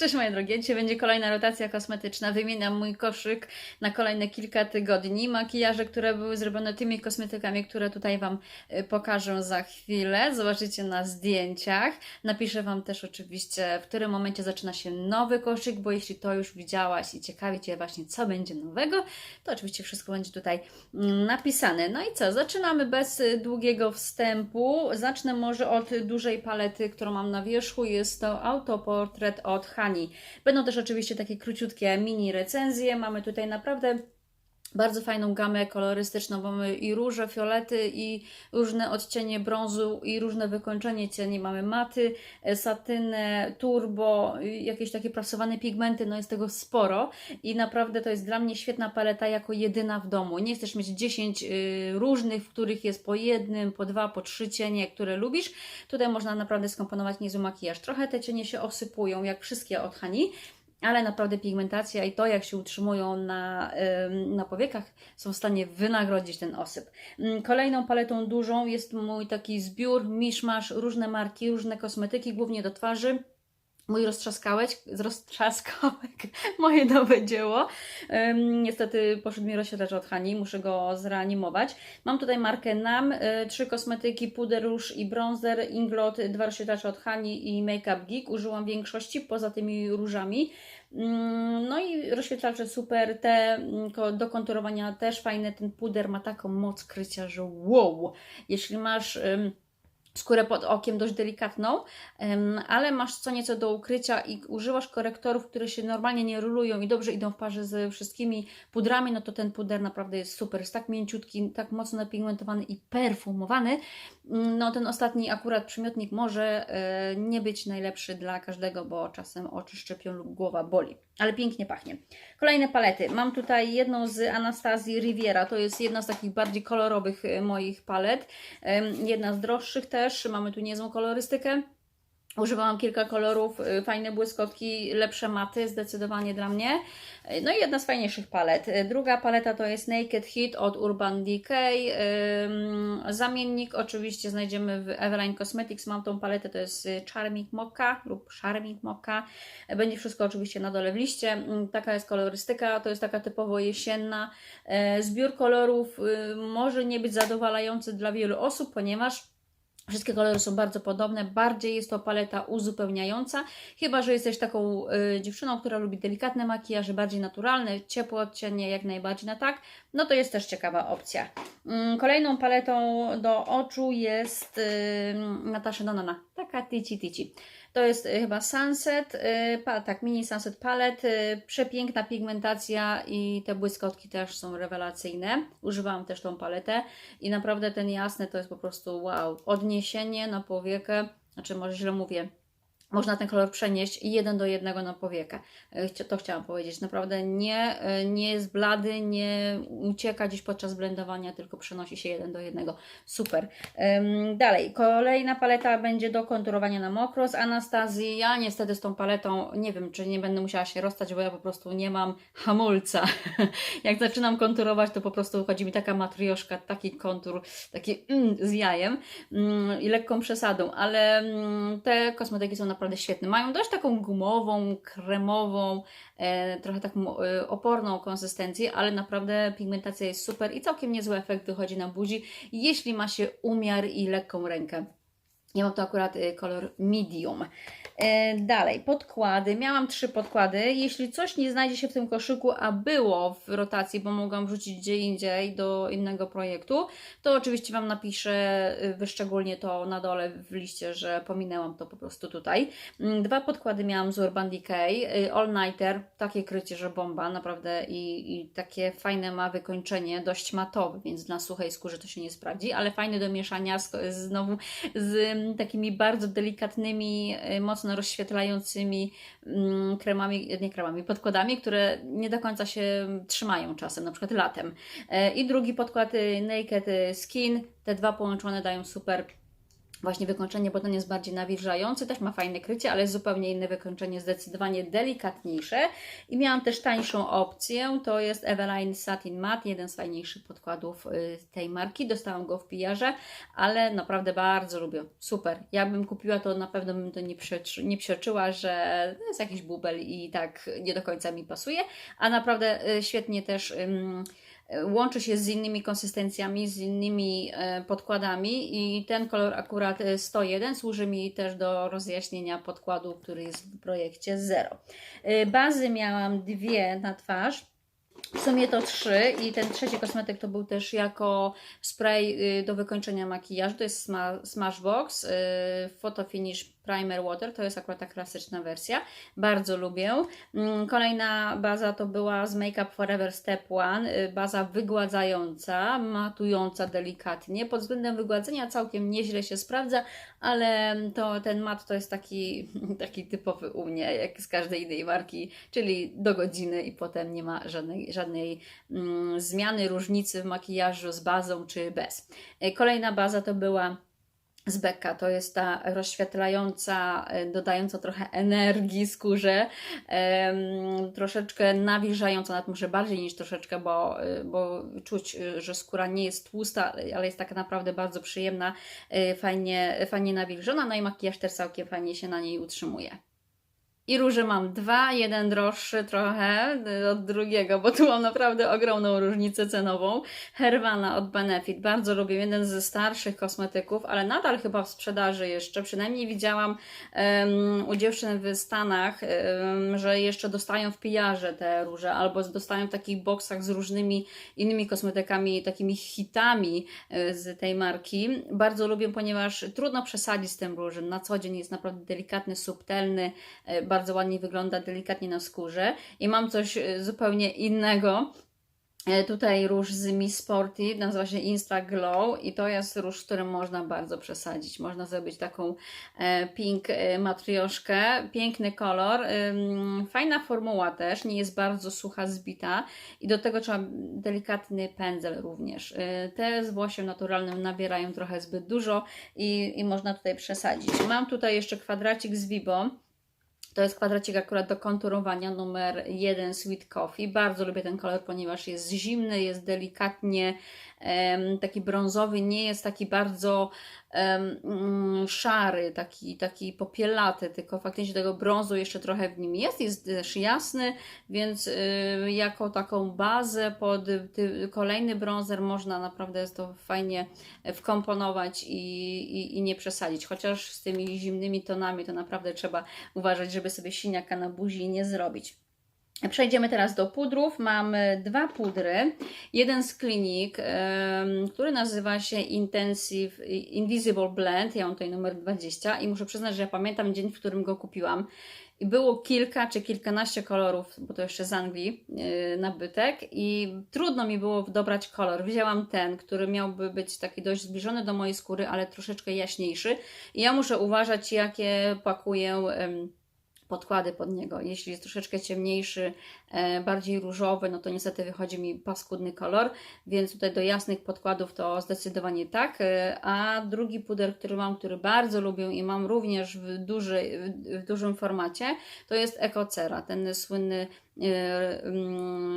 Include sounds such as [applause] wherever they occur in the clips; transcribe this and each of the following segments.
Cześć moje drogie, dzisiaj będzie kolejna rotacja kosmetyczna. Wymieniam mój koszyk na kolejne kilka tygodni. Makijaże, które były zrobione tymi kosmetykami, które tutaj Wam y, pokażę za chwilę. Zobaczycie na zdjęciach. Napiszę Wam też oczywiście, w którym momencie zaczyna się nowy koszyk, bo jeśli to już widziałaś i ciekawi Cię właśnie, co będzie nowego, to oczywiście wszystko będzie tutaj mm, napisane. No i co, zaczynamy bez y, długiego wstępu. Zacznę może od dużej palety, którą mam na wierzchu. Jest to autoportret od Hani. Będą też oczywiście takie króciutkie mini recenzje. Mamy tutaj naprawdę bardzo fajną gamę kolorystyczną. Mamy i róże, fiolety, i różne odcienie brązu, i różne wykończenie cieni. Mamy maty, e, satynę, turbo, jakieś takie prasowane pigmenty, no jest tego sporo. I naprawdę to jest dla mnie świetna paleta jako jedyna w domu. Nie chcesz mieć 10 y, różnych, w których jest po jednym, po dwa, po trzy cienie, które lubisz. Tutaj można naprawdę skomponować niezły makijaż. Trochę te cienie się osypują, jak wszystkie od Hani ale naprawdę pigmentacja i to, jak się utrzymują na, na powiekach, są w stanie wynagrodzić ten osyp. Ym, Kolejną paletą dużą jest mój taki zbiór, miszmasz, różne marki, różne kosmetyki, głównie do twarzy. Mój roztrzaskałek, z [laughs] roztrzaskałek, moje nowe dzieło. Niestety poszedł mi rozświetlacz od Hani, muszę go zreanimować. Mam tutaj markę NAM, y, trzy kosmetyki, puder, róż i bronzer, Inglot, dwa rozświetlacze od Hani i Makeup Geek. Użyłam większości, poza tymi różami. Ym, No i rozświetlacze super, te mm, do konturowania też fajne. Ten puder ma taką moc krycia, że wow! Jeśli masz... skórę pod okiem dość delikatną, ale masz co nieco do ukrycia i używasz korektorów, które się normalnie nie rulują i dobrze idą w parze ze wszystkimi pudrami, no to ten puder naprawdę jest super. Jest tak mięciutki, tak mocno napigmentowany i perfumowany. No ten ostatni akurat przymiotnik może e, nie być najlepszy dla każdego, bo czasem oczy szczypią lub głowa boli, ale pięknie pachnie. Kolejne palety. Mam tutaj jedną z Anastazji Riviera. To jest jedna z takich bardziej kolorowych e, moich palet. Jedna z droższych też. Mamy tu niezłą kolorystykę. Używałam kilka kolorów, y, fajne błyskotki, lepsze maty, zdecydowanie dla mnie. Y, No i jedna z fajniejszych palet. Y, Druga paleta to jest Naked Heat od Urban Decay. Ym, Zamiennik oczywiście znajdziemy w Everline Cosmetics. Mam tą paletę, to jest Charming Mocha lub Charming Mocha. Będzie wszystko oczywiście na dole w liście. Taka jest kolorystyka, to jest taka typowo jesienna. Zbiór kolorów może nie być zadowalający dla wielu osób, ponieważ Wszystkie kolory są bardzo podobne, bardziej jest to paleta uzupełniająca, chyba że jesteś taką y, dziewczyną, która lubi delikatne makijaże, bardziej naturalne, ciepłe odcienie, jak najbardziej na tak, no to jest też ciekawa opcja. Mm, Kolejną paletą do oczu jest y, Natasza Donana, taka tici tici. To jest y, chyba Sunset, y, tak, mini Sunset Palette, y, przepiękna pigmentacja i te błyskotki też są rewelacyjne. Używałam też tą paletę i naprawdę ten jasny to jest po prostu wow. Odniesienie na powiekę, znaczy może źle mówię, można ten kolor przenieść jeden do jednego na powiekę. E, To chciałam powiedzieć. Naprawdę nie, e, nie jest blady, nie ucieka gdzieś podczas blendowania, tylko przenosi się jeden do jednego. Super. Dalej, kolejna paleta będzie do konturowania na mokro z Anastazji. Ja niestety z tą paletą nie wiem, czy nie będę musiała się rozstać, bo ja po prostu nie mam hamulca. [laughs] Jak zaczynam konturować, to po prostu chodzi mi taka matrioszka, taki kontur, taki mm, z jajem mm, i lekką przesadą, ale mm, te kosmetyki są naprawdę świetne. Mają dość taką gumową, kremową, e, trochę taką e, oporną konsystencję, ale naprawdę pigmentacja jest super i całkiem niezły efekt wychodzi na buzi, jeśli ma się umiar i lekką rękę. Ja mam to akurat y, kolor medium. E, dalej, podkłady. Miałam trzy podkłady. Jeśli coś nie znajdzie się w tym koszyku, a było w rotacji, bo mogłam wrzucić gdzie indziej do innego projektu, to oczywiście Wam napiszę y, wyszczególnie to na dole w liście, że pominęłam to po prostu tutaj. Mm, Dwa podkłady miałam z Urban Decay. y, All Nighter, takie krycie, że bomba, naprawdę i, i takie fajne ma wykończenie, dość matowe, więc na suchej skórze to się nie sprawdzi, ale fajny do mieszania z, znowu z takimi bardzo delikatnymi, y, mocno rozświetlającymi mm, kremami, nie kremami, podkładami, które nie do końca się trzymają czasem, na przykład latem. E, I drugi podkład y, Naked Skin, te dwa połączone dają super Właśnie wykończenie, bo ten jest bardziej nawilżający, też ma fajne krycie, ale jest zupełnie inne wykończenie, zdecydowanie delikatniejsze. I miałam też tańszą opcję, to jest Eveline Satin Matte, jeden z fajniejszych podkładów y, tej marki. Dostałam go w pijarze, ale naprawdę bardzo lubię. Super. Ja bym kupiła to, na pewno bym to nie, przeczy, że to jest jakiś bubel i tak nie do końca mi pasuje, a naprawdę y, świetnie też. Łączy się z innymi konsystencjami, z innymi e, podkładami i ten kolor akurat e, 101 służy mi też do rozjaśnienia podkładu, który jest w projekcie 0. E, Bazy miałam dwie na twarz. W sumie to trzy i ten trzeci kosmetyk to był też jako spray do wykończenia makijażu. To jest Sma- Smashbox y, Photo Finish Primer Water. To jest akurat ta klasyczna wersja. Bardzo lubię. Mm, Kolejna baza to była z Make Up Forever Step One. y, Baza wygładzająca, matująca delikatnie. Pod względem wygładzenia całkiem nieźle się sprawdza, ale to, ten mat to jest taki, [laughs] taki typowy u mnie, jak z każdej innej marki, czyli do godziny i potem nie ma żadnej, żadnej mm, zmiany, różnicy w makijażu z bazą czy bez. E, Kolejna baza to była z Becca, to jest ta rozświetlająca, e, dodająca trochę energii skórze, troszeczkę nawilżająca, nawet może bardziej niż troszeczkę, bo, e, bo czuć, e, że skóra nie jest tłusta, ale jest taka naprawdę bardzo przyjemna, fajnie, fajnie nawilżona, no i makijaż też całkiem fajnie się na niej utrzymuje. I róże mam dwa, jeden droższy trochę y, od drugiego, bo tu mam naprawdę ogromną różnicę cenową. Herwana od Benefit, bardzo lubię, jeden ze starszych kosmetyków, ale nadal chyba w sprzedaży jeszcze, przynajmniej widziałam um, u dziewczyn w Stanach, um, że jeszcze dostają w pijarze te róże, albo dostają w takich boksach z różnymi innymi kosmetykami, takimi hitami y, z tej marki. Bardzo lubię, ponieważ trudno przesadzić z tym różem. Na co dzień jest naprawdę delikatny, subtelny, y, bardzo ładnie wygląda, delikatnie na skórze. I mam coś y, zupełnie innego. E, Tutaj róż z Miss Sporty, nazywa się Insta Glow i to jest róż, którym można bardzo przesadzić. Można zrobić taką e, pink e, matrioszkę, piękny kolor, fajna formuła też, nie jest bardzo sucha, zbita i do tego trzeba delikatny pędzel również. E, Te z włosiem naturalnym nabierają trochę zbyt dużo i, i można tutaj przesadzić. Mam tutaj jeszcze kwadracik z Vibo. To jest kwadracik akurat do konturowania numer 1 Sweet Coffee. Bardzo lubię ten kolor, ponieważ jest zimny, jest delikatnie taki brązowy, nie jest taki bardzo mm, szary, taki, taki popielaty, tylko faktycznie tego brązu jeszcze trochę w nim jest. Jest też jasny, więc jako taką bazę pod kolejny brązer można naprawdę to fajnie wkomponować i, i, i nie przesadzić. Chociaż z tymi zimnymi tonami to naprawdę trzeba uważać, żeby sobie siniaka na buzi nie zrobić. Przejdziemy teraz do pudrów. Mamy dwa pudry. Jeden z klinik, który nazywa się Intensive Invisible Blend. Ja mam tutaj numer 20 i muszę przyznać, że ja pamiętam dzień, w którym go kupiłam. I było kilka czy kilkanaście kolorów, bo to jeszcze z Anglii yy, nabytek, i trudno mi było dobrać kolor. Wzięłam ten, który miałby być taki dość zbliżony do mojej skóry, ale troszeczkę jaśniejszy. I ja muszę uważać, jakie pakuję. Podkłady pod niego. Jeśli jest troszeczkę ciemniejszy, e, bardziej różowy, no to niestety wychodzi mi paskudny kolor, więc tutaj do jasnych podkładów to zdecydowanie tak. E, A drugi puder, który mam, który bardzo lubię i mam również w, duży, w, dużym formacie, to jest Ecocera, ten słynny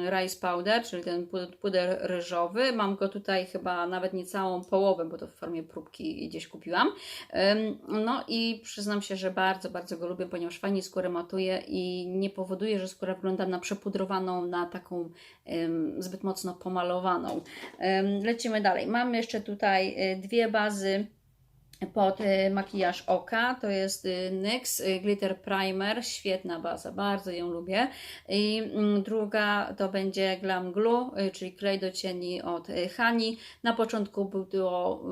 rice powder, czyli ten pu- puder ryżowy. Mam go tutaj chyba nawet nie całą połowę, bo to w formie próbki gdzieś kupiłam. No i przyznam się, że bardzo, bardzo go lubię, ponieważ fajnie skórę matuje i nie powoduje, że skóra wygląda na przepudrowaną, na taką zbyt mocno pomalowaną. Lecimy dalej. Mamy jeszcze tutaj y, dwie bazy pod y, makijaż oka. To jest y, NYX y, Glitter Primer, świetna baza, bardzo ją lubię. I mm, druga to będzie Glam Glue, czyli klej do cieni od Hani. Na początku był to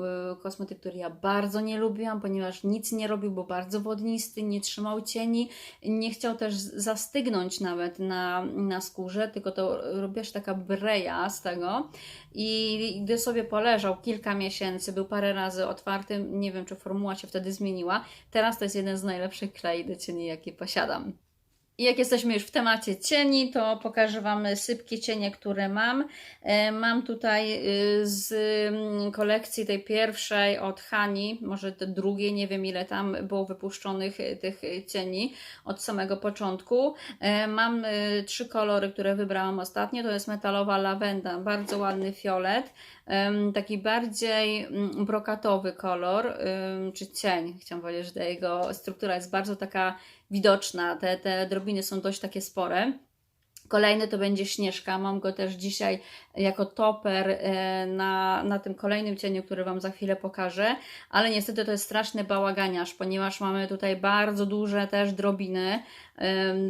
kosmetyk, który ja bardzo nie lubiłam, ponieważ nic nie robił, był bardzo wodnisty, nie trzymał cieni, nie chciał też zastygnąć nawet na, na skórze, tylko to robisz taka breja z tego. I gdy sobie poleżał kilka miesięcy, był parę razy otwarty, nie wiem czy formuła się wtedy zmieniła. Teraz to jest jeden z najlepszych klei do cieni, jakie posiadam. I jak jesteśmy już w temacie cieni, to pokażę Wam sypkie cienie, które mam. E, Mam tutaj y, z mm, kolekcji tej pierwszej od Hani, może te drugiej, nie wiem ile tam było wypuszczonych y, tych y, cieni od samego początku. E, Mam trzy kolory, które wybrałam ostatnio. To jest metalowa lawenda, bardzo ładny fiolet, taki bardziej mm, brokatowy kolor, czy cień. Chciałam powiedzieć, że jego struktura jest bardzo taka widoczna. Te, te drobiny są dość takie spore. Kolejny to będzie Śnieżka. Mam go też dzisiaj jako toper e, na, na tym kolejnym cieniu, który Wam za chwilę pokażę. Ale niestety to jest straszny bałaganiarz, ponieważ mamy tutaj bardzo duże też drobiny.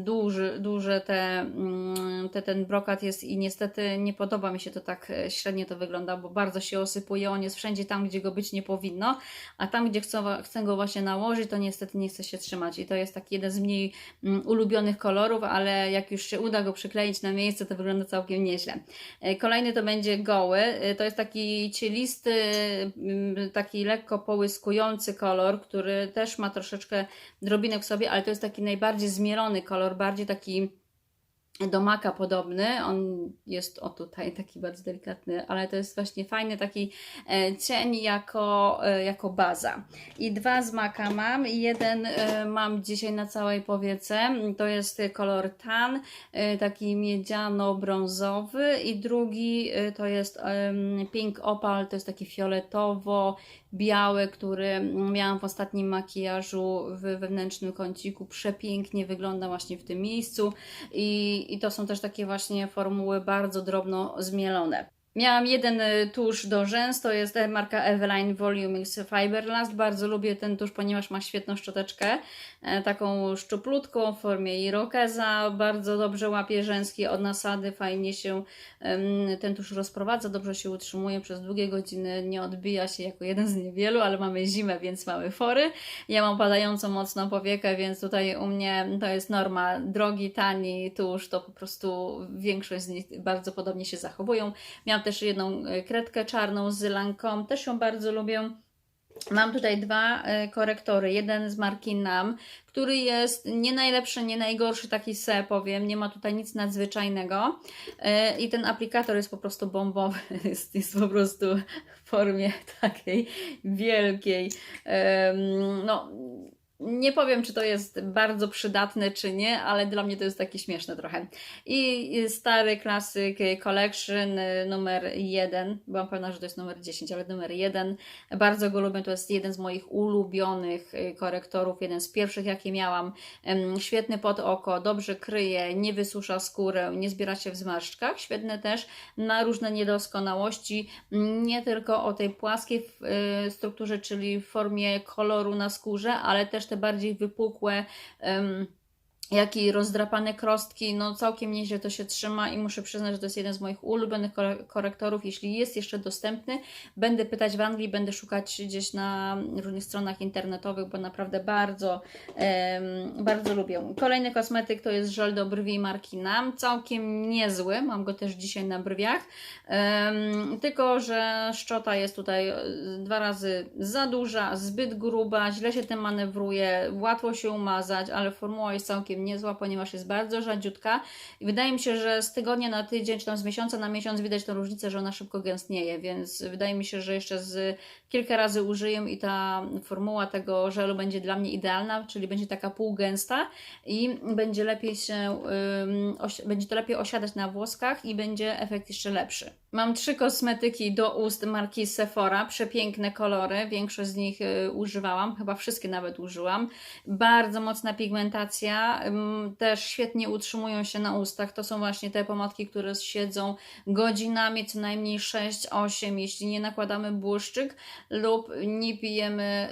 Duży, duże te, mm, te, ten brokat jest i niestety nie podoba mi się to tak e, średnio to wygląda, bo bardzo się osypuje. On jest wszędzie tam, gdzie go być nie powinno, a tam, gdzie chcę, chcę go właśnie nałożyć, to niestety nie chce się trzymać. I to jest taki jeden z mniej mm, ulubionych kolorów, ale jak już się uda go przykleić na miejsce, to wygląda całkiem nieźle. E, Kolejny to będzie goły. E, To jest taki cielisty, mm, taki lekko połyskujący kolor, który też ma troszeczkę drobinek w sobie, ale to jest taki najbardziej zmielony kolor, bardziej taki do maka podobny. On jest o tutaj taki bardzo delikatny, ale to jest właśnie fajny taki e, cień jako, e, jako baza. I dwa z maka mam. Jeden e, mam dzisiaj na całej powiece. To jest kolor tan, taki miedziano-brązowy i drugi to jest pink opal, to jest taki fioletowo biały, który miałam w ostatnim makijażu w wewnętrznym kąciku. Przepięknie wygląda właśnie w tym miejscu i, i to są też takie właśnie formuły bardzo drobno zmielone. Miałam jeden y, tusz do rzęs, to jest e, marka Eveline Volumix Fiberlast. Bardzo lubię ten tusz, ponieważ ma świetną szczoteczkę, e, taką szczuplutką w formie irokeza. Bardzo dobrze łapie rzęski od nasady, fajnie się ten tusz rozprowadza, dobrze się utrzymuje przez długie godziny, nie odbija się jako jeden z niewielu, ale mamy zimę, więc mamy fory. Ja mam padającą mocną powiekę, więc tutaj u mnie to jest norma. Drogi, tani tusz, to po prostu większość z nich bardzo podobnie się zachowują. Miałam też jedną e, kredkę czarną z Lancome, też ją bardzo lubię. Mam tutaj dwa e, korektory. Jeden z marki NAM, który jest nie najlepszy, nie najgorszy, taki se powiem. Nie ma tutaj nic nadzwyczajnego. E, I ten aplikator jest po prostu bombowy. [laughs] Jest, jest po prostu w formie [laughs] takiej wielkiej. No, nie powiem, czy to jest bardzo przydatne, czy nie, ale dla mnie to jest takie śmieszne trochę. I stary klasyk Collection y, numer 1. Byłam pewna, że to jest numer 10, ale numer 1. Bardzo go lubię. To jest jeden z moich ulubionych y, korektorów. Jeden z pierwszych, jakie miałam. Świetny pod oko, dobrze kryje, nie wysusza skórę, nie zbiera się w zmarszczkach. Świetny też na różne niedoskonałości. Nie tylko o tej płaskiej y, strukturze, czyli w formie koloru na skórze, ale też te bardziej wypukłe, em, jak i rozdrapane krostki, no całkiem nieźle to się trzyma i muszę przyznać, że to jest jeden z moich ulubionych kore- korektorów. Jeśli jest jeszcze dostępny, będę pytać w Anglii, będę szukać gdzieś na różnych stronach internetowych, bo naprawdę bardzo, em, bardzo lubię. Kolejny kosmetyk to jest żel do brwi marki NAM, całkiem niezły, mam go też dzisiaj na brwiach, em, tylko że szczota jest tutaj e, dwa razy za duża, zbyt gruba, źle się tym manewruje, łatwo się umazać, ale formuła jest całkiem niezła, ponieważ jest bardzo rzadziutka i wydaje mi się, że z tygodnia na tydzień, czy tam z miesiąca na miesiąc widać tę różnicę, że ona szybko gęstnieje, więc wydaje mi się, że jeszcze z kilka razy użyję i ta formuła tego żelu będzie dla mnie idealna, czyli będzie taka półgęsta i będzie lepiej się, będzie to lepiej osiadać na włoskach i będzie efekt jeszcze lepszy. Mam trzy kosmetyki do ust marki Sephora, przepiękne kolory, większość z nich y, używałam, chyba wszystkie nawet użyłam. Bardzo mocna pigmentacja, też świetnie utrzymują się na ustach. To są właśnie te pomadki, które siedzą godzinami, co najmniej 6-8, jeśli nie nakładamy błyszczyk lub nie pijemy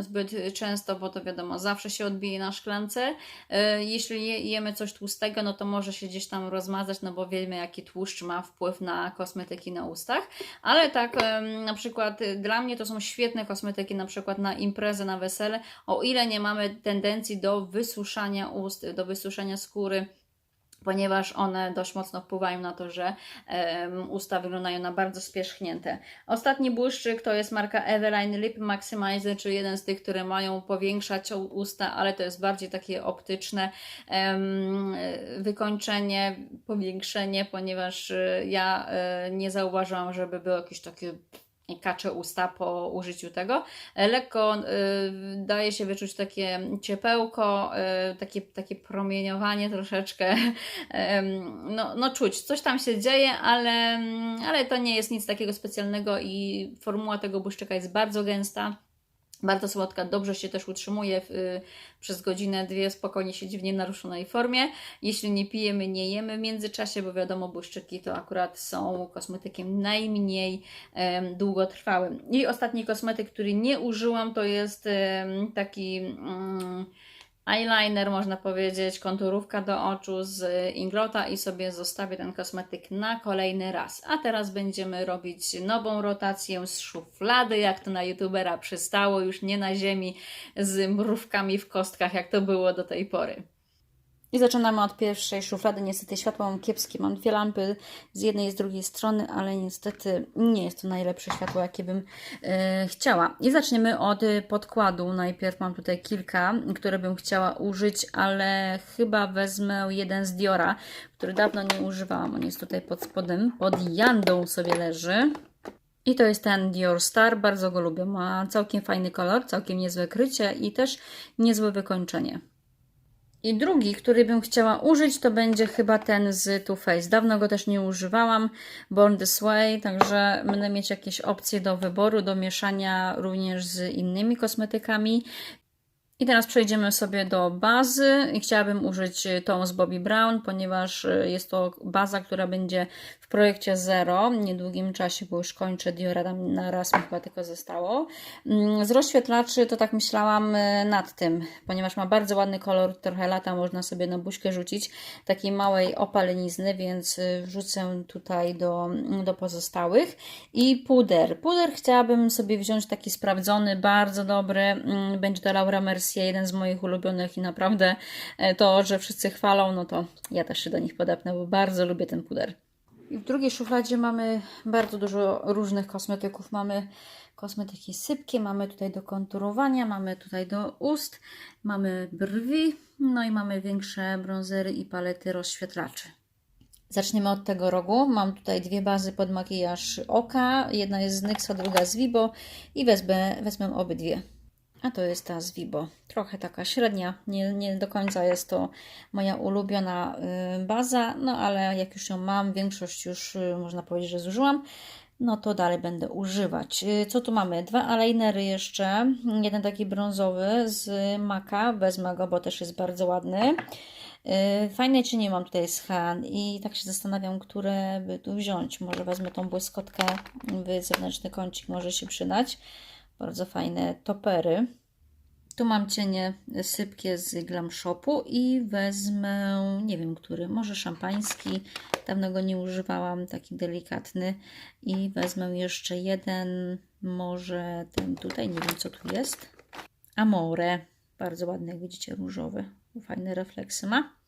zbyt często, bo to wiadomo, zawsze się odbije na szklance. Y, Jeśli je, jemy coś tłustego, no to może się gdzieś tam rozmazać, no bo wiemy, jaki tłuszcz ma wpływ na kosmetyki na ustach. Ale tak, na przykład y, dla mnie to są świetne kosmetyki, na przykład na imprezę, na wesele, o ile nie mamy tendencji do wysuszania ust, do wysuszania skóry ponieważ one dość mocno wpływają na to, że usta wyglądają na bardzo spierzchnięte. Ostatni błyszczyk to jest marka Everline Lip Maximizer, czyli jeden z tych, które mają powiększać usta, ale to jest bardziej takie optyczne wykończenie, powiększenie, ponieważ e, ja e, nie zauważyłam, żeby było jakieś takie kacze usta po użyciu tego. E, Lekko y, daje się wyczuć takie ciepełko, y, takie, takie promieniowanie troszeczkę. [laughs] No, no czuć, coś tam się dzieje, ale, ale to nie jest nic takiego specjalnego i formuła tego błyszczyka jest bardzo gęsta. Bardzo słodka, dobrze się też utrzymuje y, przez godzinę, dwie, spokojnie siedzi w nienaruszonej formie. Jeśli nie pijemy, nie jemy w międzyczasie, bo wiadomo, błyszczyki to akurat są kosmetykiem najmniej em, długotrwałym. I ostatni kosmetyk, który nie użyłam, to jest em, taki mm, eyeliner, można powiedzieć, konturówka do oczu z Inglota i sobie zostawię ten kosmetyk na kolejny raz. A teraz będziemy robić nową rotację z szuflady, jak to na youtubera przystało, już nie na ziemi z mrówkami w kostkach, jak to było do tej pory. I zaczynamy od pierwszej szuflady. Niestety światło mam kiepskie. Mam dwie lampy z jednej i z drugiej strony, ale niestety nie jest to najlepsze światło, jakie bym e, chciała. I zaczniemy od e, podkładu. Najpierw mam tutaj kilka, które bym chciała użyć, ale chyba wezmę jeden z Diora, który dawno nie używałam. On jest tutaj pod spodem, pod jandą sobie leży. I to jest ten Dior Star, bardzo go lubię. Ma całkiem fajny kolor, całkiem niezłe krycie i też niezłe wykończenie. I drugi, który bym chciała użyć, to będzie chyba ten z Too Faced. Dawno go też nie używałam, Born This Way, także będę mieć jakieś opcje do wyboru, do mieszania również z innymi kosmetykami. I teraz przejdziemy sobie do bazy i chciałabym użyć tą z Bobbi Brown, ponieważ y, jest to baza, która będzie w projekcie Zero w niedługim czasie, bo już kończę Diora, tam na raz mi chyba tylko zostało. Mm, Z rozświetlaczy to tak myślałam y, nad tym, ponieważ ma bardzo ładny kolor, trochę lata można sobie na buźkę rzucić, takiej małej opalenizny, więc y, wrzucę tutaj do, do pozostałych. I puder. Puder chciałabym sobie wziąć taki sprawdzony, bardzo dobry, mm, będzie to Laura Mercier, jeden z moich ulubionych i naprawdę e, to, że wszyscy chwalą, no to ja też się do nich podepnę, bo bardzo lubię ten puder. I w drugiej szufladzie mamy bardzo dużo różnych kosmetyków. Mamy kosmetyki sypkie, mamy tutaj do konturowania, mamy tutaj do ust, mamy brwi, no i mamy większe bronzery i palety rozświetlaczy. Zaczniemy od tego rogu. Mam tutaj dwie bazy pod makijaż oka. Jedna jest z NYXa, druga z Vibo i wezmę, wezmę obydwie. A to jest ta z Vibo. Trochę taka średnia, nie, nie do końca jest to moja ulubiona y, baza, no ale jak już ją mam, większość już y, można powiedzieć, że zużyłam, no to dalej będę używać. Y, Co tu mamy? Dwa eyelinery jeszcze, jeden taki brązowy z Maka, wezmę go, bo też jest bardzo ładny. Fajne cienie mam tutaj z Han i tak się zastanawiam, które by tu wziąć. Może wezmę tą błyskotkę w zewnętrzny kącik, może się przydać. Bardzo fajne topery. Tu mam cienie sypkie z Glam Shopu i wezmę, nie wiem który, może szampański. Dawno go nie używałam, taki delikatny. I wezmę jeszcze jeden, może ten tutaj, nie wiem co tu jest. Amore, bardzo ładny, jak widzicie, różowy. Fajne refleksy ma.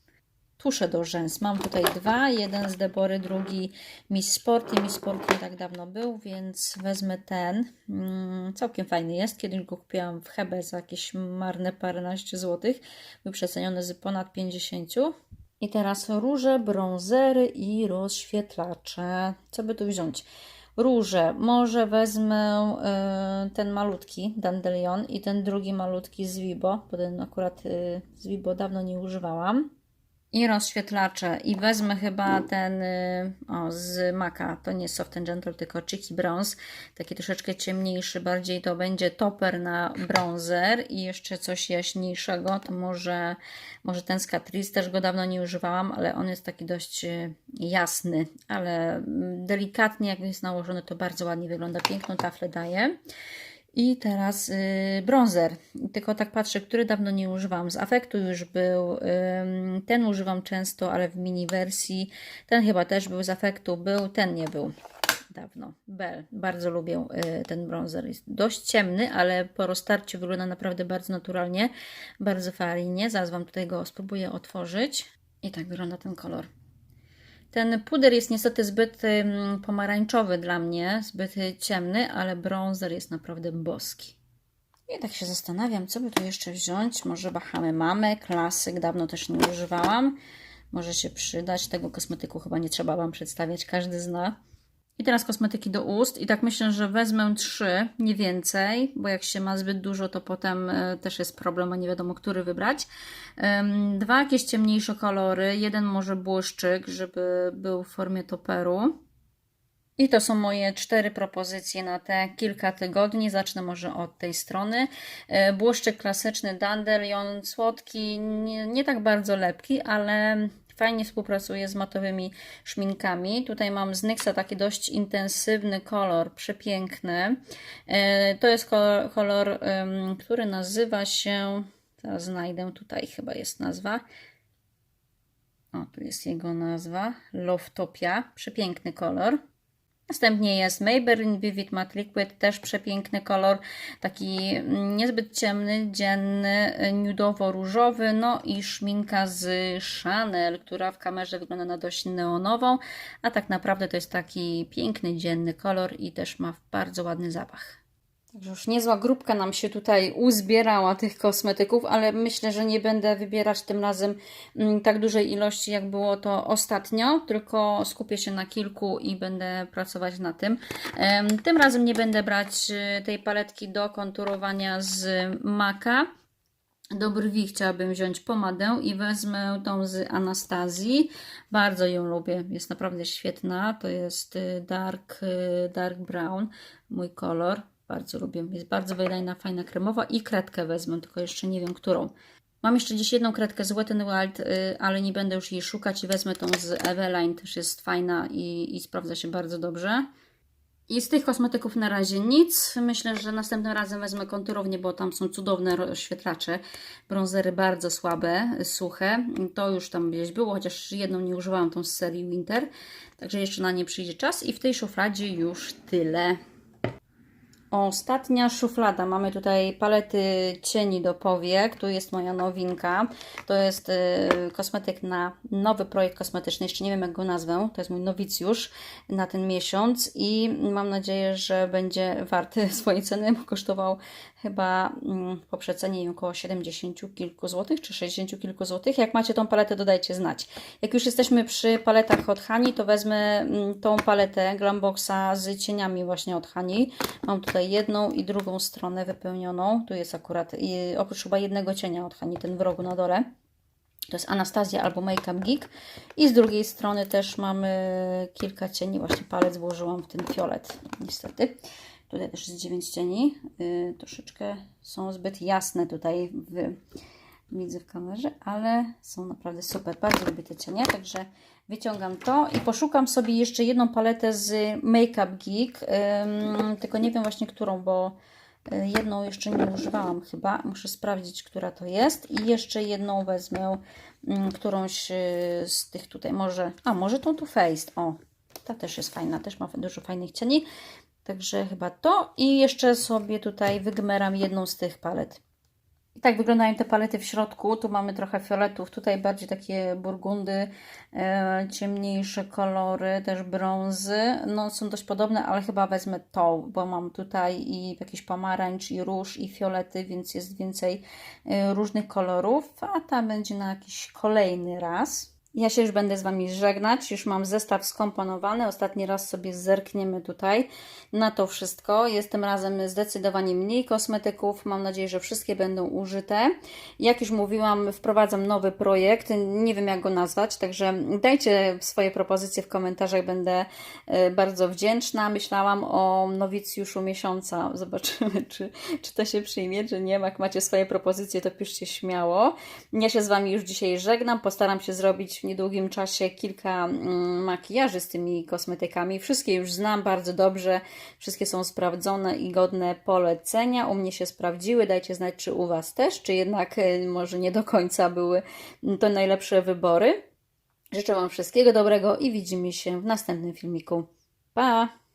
Tusze do rzęs. Mam tutaj dwa. Jeden z Debory, drugi Miss Sport. I Miss Sport nie tak dawno był, więc wezmę ten. Mm, całkiem fajny jest. Kiedyś go kupiłam w Hebe za jakieś marne paręnaście złotych. Był przeceniony z ponad 50. I teraz róże, brązery i rozświetlacze. Co by tu wziąć? Róże. Może wezmę y, ten malutki Dandelion i ten drugi malutki z Vibo, bo ten akurat y, z Vibo dawno nie używałam i rozświetlacze. I wezmę chyba ten y, o, z Maka. To nie Soft and Gentle, tylko Cheeky Bronze. Taki troszeczkę ciemniejszy, bardziej to będzie toper na bronzer i jeszcze coś jaśniejszego. To może, może ten z Catrice, też go dawno nie używałam, ale on jest taki dość y, jasny, ale mm, delikatnie jak jest nałożony, to bardzo ładnie wygląda. Piękną taflę daje. I teraz y, bronzer. Tylko tak patrzę, który dawno nie używam. Z afektu już był. ym, ten używam często, ale w mini wersji. Ten chyba też był z afektu. Był, ten nie był dawno. Bell. Bardzo lubię y, ten bronzer. Jest dość ciemny, ale po roztarciu wygląda naprawdę bardzo naturalnie. Bardzo fajnie. Zaraz Wam tutaj go spróbuję otworzyć. I tak wygląda ten kolor. Ten puder jest niestety zbyt pomarańczowy dla mnie, zbyt ciemny, ale bronzer jest naprawdę boski. I tak się zastanawiam, co by tu jeszcze wziąć. Może Bahamy mamy, klasyk, dawno też nie używałam. Może się przydać. Tego kosmetyku chyba nie trzeba Wam przedstawiać, każdy zna. I teraz kosmetyki do ust. I tak myślę, że wezmę trzy, nie więcej, bo jak się ma zbyt dużo, to potem e, też jest problem, a nie wiadomo, który wybrać. Dwa jakieś ciemniejsze kolory. Jeden może błyszczyk, żeby był w formie toperu. I to są moje cztery propozycje na te kilka tygodni. Zacznę może od tej strony. E, Błyszczyk klasyczny Dandelion, słodki, nie, nie tak bardzo lepki, ale fajnie współpracuje z matowymi szminkami. Tutaj mam z NYXa taki dość intensywny kolor, przepiękny. E, To jest kolor, który nazywa się, teraz znajdę, tutaj chyba jest nazwa. O, tu jest jego nazwa, Loftopia, przepiękny kolor. Następnie jest Maybelline Vivid Matte Liquid, też przepiękny kolor, taki niezbyt ciemny, dzienny, nudowo-różowy, no i szminka z Chanel, która w kamerze wygląda na dość neonową, a tak naprawdę to jest taki piękny, dzienny kolor i też ma bardzo ładny zapach. Już niezła grupka nam się tutaj uzbierała tych kosmetyków, ale myślę, że nie będę wybierać tym razem mm, tak dużej ilości, jak było to ostatnio, tylko skupię się na kilku i będę pracować na tym. Tym razem nie będę brać y, tej paletki do konturowania z Maka. Do brwi chciałabym wziąć pomadę i wezmę tą z Anastazji. Bardzo ją lubię, jest naprawdę świetna. To jest y, dark, y, dark brown, mój kolor. Bardzo lubię, jest bardzo wydajna, fajna kremowa i kredkę wezmę, tylko jeszcze nie wiem którą. Mam jeszcze gdzieś jedną kredkę z Wet n Wild, y, ale nie będę już jej szukać i wezmę tą z Eveline, też jest fajna i, i sprawdza się bardzo dobrze. I z tych kosmetyków na razie nic. Myślę, że następnym razem wezmę konturownię, bo tam są cudowne rozświetlacze. Bronzery bardzo słabe, suche. To już tam gdzieś było, chociaż jedną nie używałam, tą z serii Winter. Także jeszcze na nie przyjdzie czas. I w tej szufladzie już tyle. Ostatnia szuflada. Mamy tutaj palety cieni do powiek. Tu jest moja nowinka. To jest y, kosmetyk na nowy projekt kosmetyczny. Jeszcze nie wiem, jak go nazwę. To jest mój nowicjusz na ten miesiąc i mam nadzieję, że będzie warty [laughs] swojej ceny, bo kosztował chyba mm, po przecenie około 70 kilku złotych, czy 60 kilku złotych. Jak macie tą paletę, dodajcie znać. Jak już jesteśmy przy paletach od Hani, to wezmę mm, tą paletę Glamboxa z cieniami właśnie od Hani. Mam tutaj jedną i drugą stronę wypełnioną. Tu jest akurat, oprócz chyba jednego cienia od Hani, ten w rogu na dole. To jest Anastazja albo Makeup Geek. I z drugiej strony też mamy kilka cieni. Właśnie palec włożyłam w ten fiolet, niestety. Tutaj też jest 9 cieni. Yy, troszeczkę są zbyt jasne tutaj w, widzę w kamerze, ale są naprawdę super. Bardzo lubię te cienie, także wyciągam to i poszukam sobie jeszcze jedną paletę z Makeup Geek. Tylko nie wiem właśnie którą, bo y, jedną jeszcze nie używałam chyba. Muszę sprawdzić, która to jest. I jeszcze jedną wezmę, którąś y, z tych tutaj. Może, a może tą Too Faced. O, ta też jest fajna, też ma dużo fajnych cieni. Także chyba to. I jeszcze sobie tutaj wygmeram jedną z tych palet. I tak wyglądają te palety w środku. Tu mamy trochę fioletów, tutaj bardziej takie burgundy, e, ciemniejsze kolory, też brązy. No są dość podobne, ale chyba wezmę tą, bo mam tutaj i jakiś pomarańcz, i róż, i fiolety, więc jest więcej e, różnych kolorów. A ta będzie na jakiś kolejny raz. Ja się już będę z Wami żegnać. Już mam zestaw skomponowany. Ostatni raz sobie zerkniemy tutaj na to wszystko. Jest tym razem zdecydowanie mniej kosmetyków. Mam nadzieję, że wszystkie będą użyte. Jak już mówiłam, wprowadzam nowy projekt. Nie wiem, jak go nazwać, także dajcie swoje propozycje w komentarzach. Będę e, bardzo wdzięczna. Myślałam o nowicjuszu miesiąca. [laughs] Zobaczymy, czy, czy to się przyjmie, czy nie. Jak macie swoje propozycje, to piszcie śmiało. Ja się z Wami już dzisiaj żegnam. Postaram się zrobić niedługim czasie kilka mm, makijaży z tymi kosmetykami. Wszystkie już znam bardzo dobrze, wszystkie są sprawdzone i godne polecenia. U mnie się sprawdziły. Dajcie znać, czy u Was też, czy jednak e, może nie do końca były to najlepsze wybory. Życzę Wam wszystkiego dobrego i widzimy się w następnym filmiku. Pa!